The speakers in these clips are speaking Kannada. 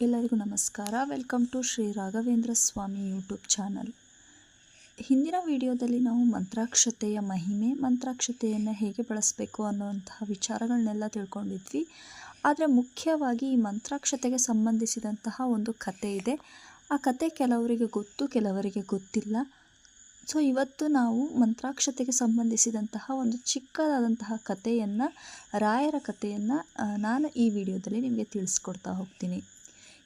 ಎಲ್ಲರಿಗೂ ನಮಸ್ಕಾರ. Welcome to Shri Raghavendra Swami YouTube channel ಹಿಂದಿನ ವಿಡಿಯೋದಲ್ಲಿ ನಾವು ಮಂತ್ರಾಕ್ಷತೆಯ ಮಹಿಮೆ, ಮಂತ್ರಾಕ್ಷತೆಯನ್ನು ಹೇಗೆ ಬಳಸಬೇಕು ಅನ್ನುವಂತಹ ವಿಚಾರಗಳನ್ನೆಲ್ಲ ತಿಳ್ಕೊಂಡಿದ್ವಿ. ಆದರೆ ಮುಖ್ಯವಾಗಿ ಈ ಮಂತ್ರಾಕ್ಷತೆಗೆ ಸಂಬಂಧಿಸಿದಂತಹ ಒಂದು ಕತೆ ಇದೆ. ಆ ಕತೆ ಕೆಲವರಿಗೆ ಗೊತ್ತು, ಕೆಲವರಿಗೆ ಗೊತ್ತಿಲ್ಲ. ಸೊ ಇವತ್ತು ನಾವು ಮಂತ್ರಾಕ್ಷತೆಗೆ ಸಂಬಂಧಿಸಿದಂತಹ ಒಂದು ಚಿಕ್ಕದಾದಂತಹ ಕಥೆಯನ್ನು ರಾಯರ ಕಥೆಯನ್ನು ನಾನು ಈ ವಿಡಿಯೋದಲ್ಲಿ ನಿಮಗೆ ತಿಳಿಸ್ಕೊಡ್ತಾ ಹೋಗ್ತೀನಿ.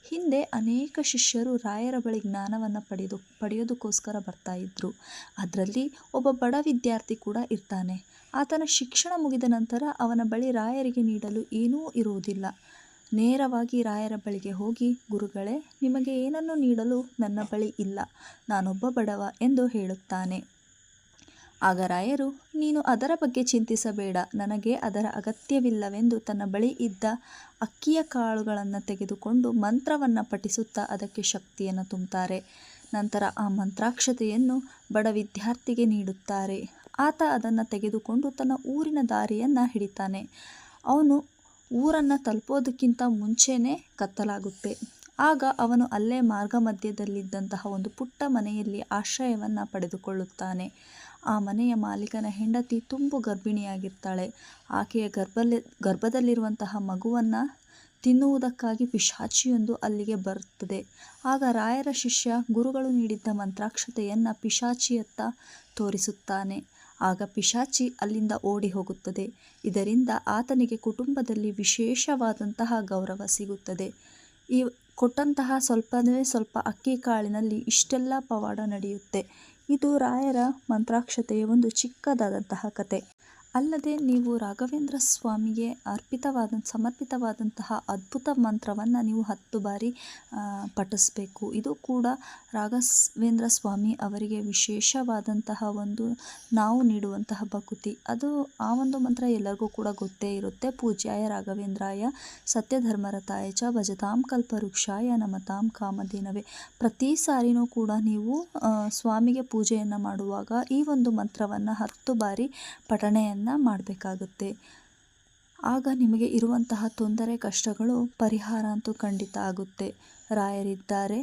ಹಿಂದೆ ಅನೇಕ ಶಿಷ್ಯರು ರಾಯರ ಬಳಿ ಜ್ಞಾನವನ್ನು ಪಡೆದು, ಪಡೆಯೋದಕ್ಕೋಸ್ಕರ ಬರ್ತಾ ಇದ್ದರು ಅದರಲ್ಲಿ ಒಬ್ಬ ಬಡ ವಿದ್ಯಾರ್ಥಿ ಕೂಡ ಇರ್ತಾನೆ. ಆತನ ಶಿಕ್ಷಣ ಮುಗಿದ ನಂತರ ಅವನ ಬಳಿ ರಾಯರಿಗೆ ನೀಡಲು ಏನೂ ಇರುವುದಿಲ್ಲ. ನೇರವಾಗಿ ರಾಯರ ಬಳಿಗೆ ಹೋಗಿ, ಗುರುಗಳೇ, ನಿಮಗೆ ಏನನ್ನು ನೀಡಲು ನನ್ನ ಬಳಿ ಇಲ್ಲ. ನಾನೊಬ್ಬ ಬಡವ ಎಂದು ಹೇಳುತ್ತಾನೆ. ಆಗ ರಾಯರು, ನೀನು ಅದರ ಬಗ್ಗೆ ಚಿಂತಿಸಬೇಡ, ನನಗೆ ಅದರ ಅಗತ್ಯವಿಲ್ಲವೆಂದು ತನ್ನ ಬಳಿ ಇದ್ದ ಅಕ್ಕಿಯ ಕಾಳುಗಳನ್ನು ತೆಗೆದುಕೊಂಡು ಮಂತ್ರವನ್ನು ಪಠಿಸುತ್ತಾ ಅದಕ್ಕೆ ಶಕ್ತಿಯನ್ನು ತುಂಬುತ್ತಾರೆ. ನಂತರ ಆ ಮಂತ್ರಾಕ್ಷತೆಯನ್ನು ಬಡ ವಿದ್ಯಾರ್ಥಿಗೆ ನೀಡುತ್ತಾರೆ. ಆತ ಅದನ್ನು ತೆಗೆದುಕೊಂಡು ತನ್ನ ಊರಿನ ದಾರಿಯನ್ನು ಹಿಡಿತಾನೆ. ಅವನು ಊರನ್ನು ತಲುಪೋದಕ್ಕಿಂತ ಮುಂಚೆಯೇ ಕತ್ತಲಾಗುತ್ತೆ. ಆಗ ಅವನು ಅಲ್ಲೇ ಮಾರ್ಗ ಮಧ್ಯದಲ್ಲಿದ್ದಂತಹ ಒಂದು ಪುಟ್ಟ ಮನೆಯಲ್ಲಿ ಆಶ್ರಯವನ್ನು ಪಡೆದುಕೊಳ್ಳುತ್ತಾನೆ. ಆ ಮನೆಯ ಮಾಲೀಕನ ಹೆಂಡತಿ ತುಂಬು ಗರ್ಭಿಣಿಯಾಗಿರ್ತಾಳೆ. ಆಕೆಯ ಗರ್ಭಲ್ಲಿ, ಗರ್ಭದಲ್ಲಿರುವಂತಹ ಮಗುವನ್ನು ತಿನ್ನುವುದಕ್ಕಾಗಿ ಪಿಶಾಚಿಯೊಂದು ಅಲ್ಲಿಗೆ ಬರುತ್ತದೆ. ಆಗ ರಾಯರ ಶಿಷ್ಯ ಗುರುಗಳು ನೀಡಿದ್ದ ಮಂತ್ರಾಕ್ಷತೆಯನ್ನು ಪಿಶಾಚಿಯತ್ತ ತೋರಿಸುತ್ತಾನೆ. ಆಗ ಪಿಶಾಚಿ ಅಲ್ಲಿಂದ ಓಡಿ ಹೋಗುತ್ತದೆ. ಇದರಿಂದ ಆತನಿಗೆ ಕುಟುಂಬದಲ್ಲಿ ವಿಶೇಷವಾದಂತಹ ಗೌರವ ಸಿಗುತ್ತದೆ. ಈ ಕೊಟ್ಟಂತಹ ಸ್ವಲ್ಪವೇ ಸ್ವಲ್ಪ ಅಕ್ಕಿ ಕಾಳಿನಲ್ಲಿ ಇಷ್ಟೆಲ್ಲ ಪವಾಡ ನಡೆಯುತ್ತೆ. ಇದು ರಾಯರ ಮಂತ್ರಾಕ್ಷತೆಯ ಒಂದು ಚಿಕ್ಕದಾದಂತಹ ಕತೆ. ಅಲ್ಲದೆ ನೀವು ರಾಘವೇಂದ್ರ ಸ್ವಾಮಿಗೆ ಅರ್ಪಿತವಾದ ಸಮರ್ಪಿತವಾದಂತಹ ಅದ್ಭುತ ಮಂತ್ರವನ್ನು ನೀವು ಹತ್ತು ಬಾರಿ ಪಠಿಸಬೇಕು. ಇದು ಕೂಡ ರಾಘವೇಂದ್ರ ಸ್ವಾಮಿ ಅವರಿಗೆ ವಿಶೇಷವಾದಂತಹ ಒಂದು ನಾವು ನೀಡುವಂತಹ ಭಕುತಿ. ಅದು ಆ ಒಂದು ಮಂತ್ರ ಎಲ್ಲರಿಗೂ ಕೂಡ ಗೊತ್ತೇ ಇರುತ್ತೆ. ಪೂಜ್ಯಾಯ ರಾಘವೇಂದ್ರಾಯ ಸತ್ಯಧರ್ಮರತಾಯ ಚ ಭಜತಾಂ ಕಲ್ಪವೃಕ್ಷಾಯ ನಮತಾಂ ಕಾಮಧೇನವೇ. ಪ್ರತಿ ಸಾರಿನೂ ಕೂಡ ನೀವು ಸ್ವಾಮಿಗೆ ಪೂಜೆಯನ್ನು ಮಾಡುವಾಗ ಈ ಒಂದು ಮಂತ್ರವನ್ನು ಹತ್ತು ಬಾರಿ ಪಠಣೆಯನ್ನು ಮಾಡಬೇಕಾಗುತ್ತೆ. ಆಗ ನಿಮಗೆ ಇರುವಂತಹ ತೊಂದರೆ, ಕಷ್ಟಗಳು ಪರಿಹಾರ ಅಂತೂ ಖಂಡಿತ ಆಗುತ್ತೆ. ರಾಯರಿದ್ದಾರೆ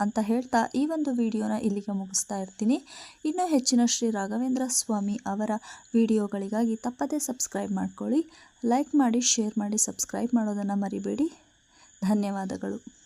ಅಂತ ಹೇಳ್ತಾ ಈ ಒಂದು ವಿಡಿಯೋನ ಇಲ್ಲಿಗೆ ಮುಗಿಸ್ತಾ ಇರ್ತೀನಿ. ಇನ್ನೂ ಹೆಚ್ಚಿನ ಶ್ರೀ ರಾಘವೇಂದ್ರ ಸ್ವಾಮಿ ಅವರ ವಿಡಿಯೋಗಳಿಗಾಗಿ ತಪ್ಪದೇ ಸಬ್ಸ್ಕ್ರೈಬ್ ಮಾಡ್ಕೊಳ್ಳಿ. ಲೈಕ್ ಮಾಡಿ, ಶೇರ್ ಮಾಡಿ, ಸಬ್ಸ್ಕ್ರೈಬ್ ಮಾಡೋದನ್ನು ಮರಿಬೇಡಿ. ಧನ್ಯವಾದಗಳು.